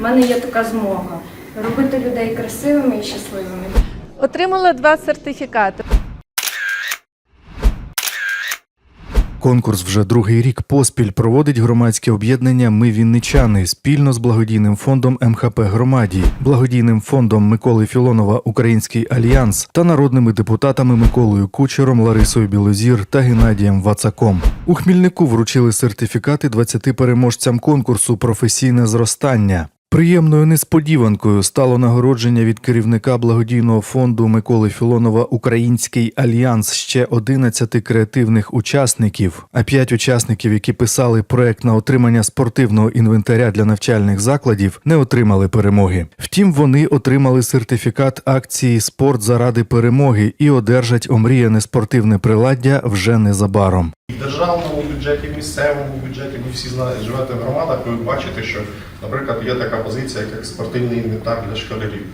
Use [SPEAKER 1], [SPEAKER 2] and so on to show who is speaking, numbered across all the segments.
[SPEAKER 1] мене є така змога робити людей красивими і щасливими.
[SPEAKER 2] Отримала два сертифікати.
[SPEAKER 3] Конкурс вже другий рік поспіль проводить громадське об'єднання Ми Вінничани спільно з благодійним фондом МХП Громаді, благодійним фондом Миколи Філонова Український альянс та народними депутатами Миколою Кучером, Ларисою Білозір та Геннадієм Вацаком. У Хмільнику вручили сертифікати 20 переможцям конкурсу Професійне зростання. Приємною несподіванкою стало нагородження від керівника благодійного фонду Миколи Філонова Український альянс ще 11 креативних учасників, а 5 учасників, які писали проект на отримання спортивного інвентаря для навчальних закладів, не отримали перемоги. Втім, вони отримали сертифікат акції Спорт заради перемоги і одержать омріяне спортивне приладдя вже незабаром.
[SPEAKER 4] І в державному бюджеті, в місцевому бюджеті, ви всі знаєте, живете в громадах, ви бачите, що, наприклад, є така позиція, як спортивний інвентар для школярів.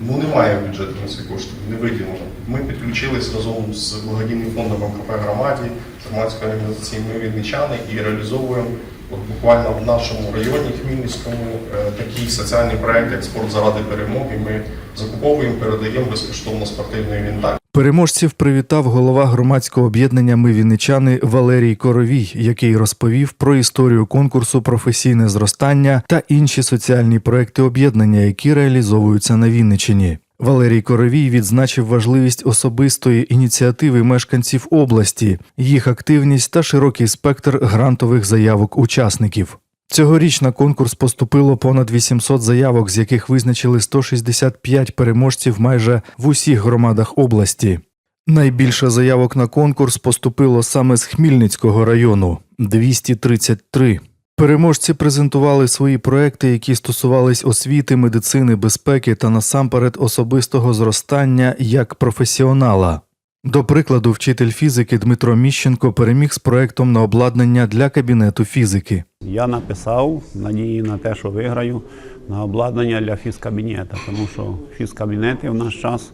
[SPEAKER 4] Ну немає бюджету на ці кошти, не виділено. Ми підключились разом з благодійним фондом МКП громаді, з громадською організацією «Ми відмічани і реалізовуємо от буквально в нашому районі Хмельницькому е, такий соціальний проект, як спорт заради перемоги. Ми закуповуємо, передаємо безкоштовно спортивний інвентар.
[SPEAKER 3] Переможців привітав голова громадського об'єднання Ми Вінничани Валерій Коровій, який розповів про історію конкурсу професійне зростання та інші соціальні проекти об'єднання, які реалізовуються на Вінничині. Валерій Коровій відзначив важливість особистої ініціативи мешканців області, їх активність та широкий спектр грантових заявок учасників. Цьогоріч на конкурс поступило понад 800 заявок, з яких визначили 165 переможців майже в усіх громадах області. Найбільше заявок на конкурс поступило саме з Хмільницького району 233. Переможці презентували свої проекти, які стосувались освіти, медицини, безпеки та насамперед особистого зростання як професіонала. До прикладу, вчитель фізики Дмитро Міщенко переміг з проектом на обладнання для кабінету фізики.
[SPEAKER 5] Я написав надії на те, що виграю на обладнання для фізкабінета, тому що фізкабінети в наш час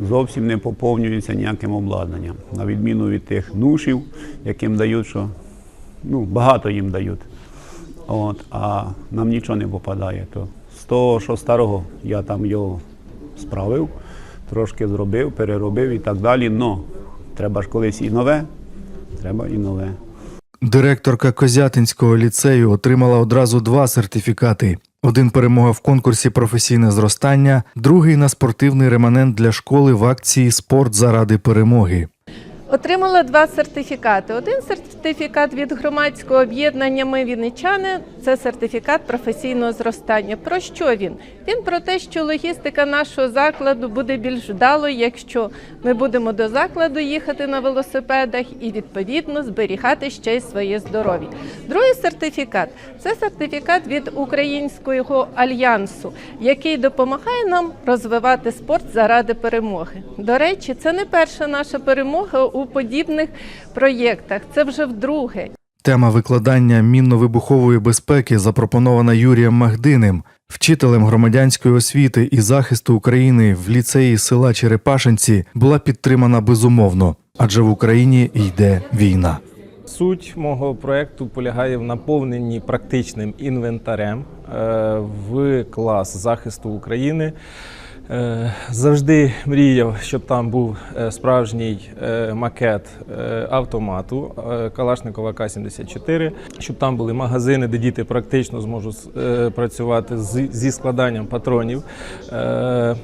[SPEAKER 5] зовсім не поповнюються ніяким обладнанням, на відміну від тих нушів, яким дають, що ну, багато їм дають. От, а нам нічого не попадає. То з того, що старого я там його справив, трошки зробив, переробив і так далі. Но треба ж колись і нове, треба і нове.
[SPEAKER 3] Директорка Козятинського ліцею отримала одразу два сертифікати: один перемога в конкурсі професійне зростання, другий на спортивний реманент для школи в акції Спорт заради перемоги.
[SPEAKER 2] Отримала два сертифікати. Один сертифікат від громадського об'єднання Ми Вінничани це сертифікат професійного зростання. Про що він? Він про те, що логістика нашого закладу буде більш вдалою, якщо ми будемо до закладу їхати на велосипедах і відповідно зберігати ще й своє здоров'я. Другий сертифікат це сертифікат від Українського альянсу, який допомагає нам розвивати спорт заради перемоги. До речі, це не перша наша перемога у подібних проєктах. Це вже вдруге.
[SPEAKER 3] Тема викладання мінно-вибухової безпеки запропонована Юрієм Магдиним, вчителем громадянської освіти і захисту України в ліцеї села Черепашинці, була підтримана безумовно, адже в Україні йде війна.
[SPEAKER 6] Суть мого проєкту полягає в наповненні практичним інвентарем е, в клас захисту України. Е, Завжди мріяв, щоб там був е, справжній е, макет автомату Калашникова К-74, щоб там були магазини, де діти практично зможуть працювати зі складанням патронів,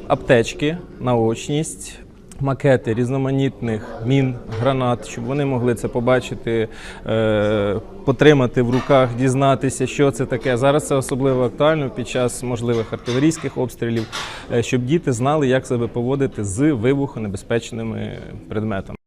[SPEAKER 6] аптечки, наочність, макети різноманітних мін, гранат, щоб вони могли це побачити, е, потримати в руках, дізнатися, що це таке. Зараз це особливо актуально під час можливих артилерійських обстрілів, е, щоб діти знали, як себе поводити з вибухонебезпечними предметами.